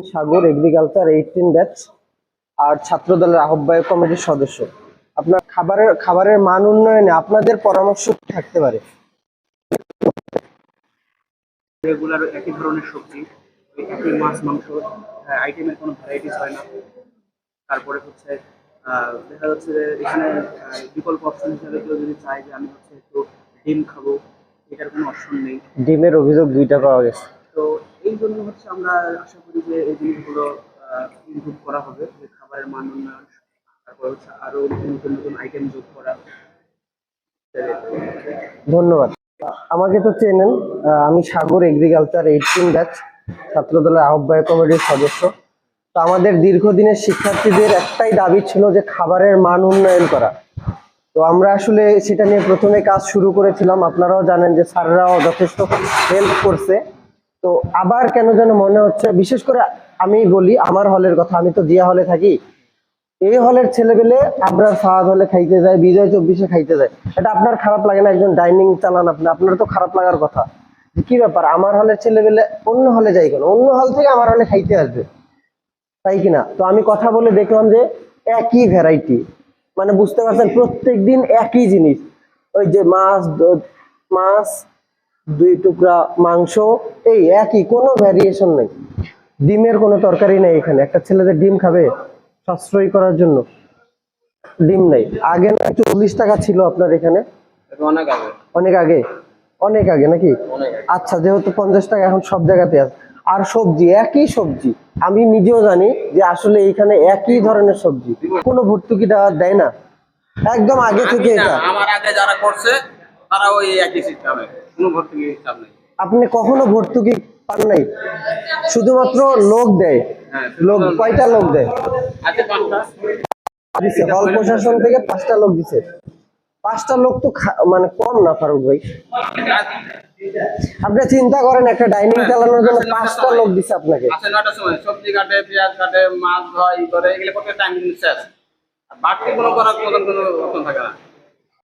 সাগর agriculture eighteen batch আর ছাত্র দলের আহ্বায়ক কমিটির সদস্য। আপনার খাবারের খাবারের মান উন্নয়নে আপনাদের পরামর্শ থাকতে পারে? রেগুলার একই ধরনের সবজি একই মাছ মাংস আইটেমের কোনো ভ্যারাইটিস হয় না। তারপরে হচ্ছে দেখা যাচ্ছে যে এখানে বিকল্প অপশন হিসেবে কেউ যদি চায় যে আমি হচ্ছে একটু ডিম খাব এটার কোনো অপশন নেই। ডিমের অভিযোগ দুইটা পাওয়া গেছে। তো এই জন্য হচ্ছে আমরা আশা করি যে এই জিনিসগুলো ইমপ্রুভ করা হবে, যে খাবারের মান উন্নয়ন, তারপর হচ্ছে আরও নতুন নতুন আইটেম যোগ করা। ধন্যবাদ। আমাকে তো চেনেন আমি সাগর এগ্রিকালচার এইটিন ব্যাচ ছাত্র দলের আহ্বায়ক কমিটির সদস্য। তো আমাদের দীর্ঘদিনের শিক্ষার্থীদের একটাই দাবি ছিল যে খাবারের মান উন্নয়ন করা। তো আমরা আসলে সেটা নিয়ে প্রথমে কাজ শুরু করেছিলাম। আপনারাও জানেন যে স্যাররাও যথেষ্ট হেল্প করছে। তো আবার কেন যেন মনে হচ্ছে, বিশেষ করে আমি বলি, আমার হলের কথা, আমি তো জিয়া হলে থাকি। এই হলের ছেলেপেলে আপনার ফাহাদ হলে খাইতে যায়, বিজয় চব্বিশে খাইতে যায়। এটা আপনার খারাপ লাগে না, একজন ডাইনিং চালান আপনি, আপনার তো খারাপ লাগার কথা। কি ব্যাপার, আমার হলের ছেলেপেলে অন্য হলে যাই কেন? অন্য হল থেকে আমার হলে খাইতে আসবে। তাই কিনা? তো আমি কথা বলে দেখলাম যে একই ভ্যারাইটি মানে বুঝতে পারছেন প্রত্যেক দিন একই জিনিস। ওই যে মাছ মাছ দুই টুকরা মাংস এই একই কোনো ভ্যারিয়েশন নেই। ডিমের কোনো তরকারি নেই এখানে। একটা ছেলেদের ডিম খাবে সাশ্রয় করার জন্য ডিম নেই। আগে না চল্লিশ টাকা ছিল আপনার এখানে? অনেক আগে। অনেক আগে? অনেক আগে নাকি? আচ্ছা যেহেতু পঞ্চাশ টাকা এখন সব জায়গাতে আছে। আর সবজি একই সবজি। আমি নিজেও জানি যে আসলে এইখানে একই ধরনের সবজি। কোনো ভর্তুকি দেওয়া দেয় না। একদম আগে থেকে এটা। আমার আগে যারা করছে তারা ওই একই সিস্টেমে কোনো ভর্তুকি হিসাব নেই। আপনি কখনো ভর্তুকি পান নাই? শুধুমাত্র লোক দেয়। হ্যাঁ, লোক কয়টা লোক দেয়? হল প্রশাসন থেকে পাঁচটা লোক দিছে। পাঁচটা লোক তো মানে কম না ফারুক ভাই। আপনি চিন্তা করেন একটা ডাইনিং চালানোর জন্য পাঁচটা লোক দিছে আপনাকে। সময়। সবজি কাটে পেঁয়াজ কাটে মাছ ধোয় করে এগুলো করতে টাইম শেষ। বাড়তি কোনো করার কোনো থাকে না।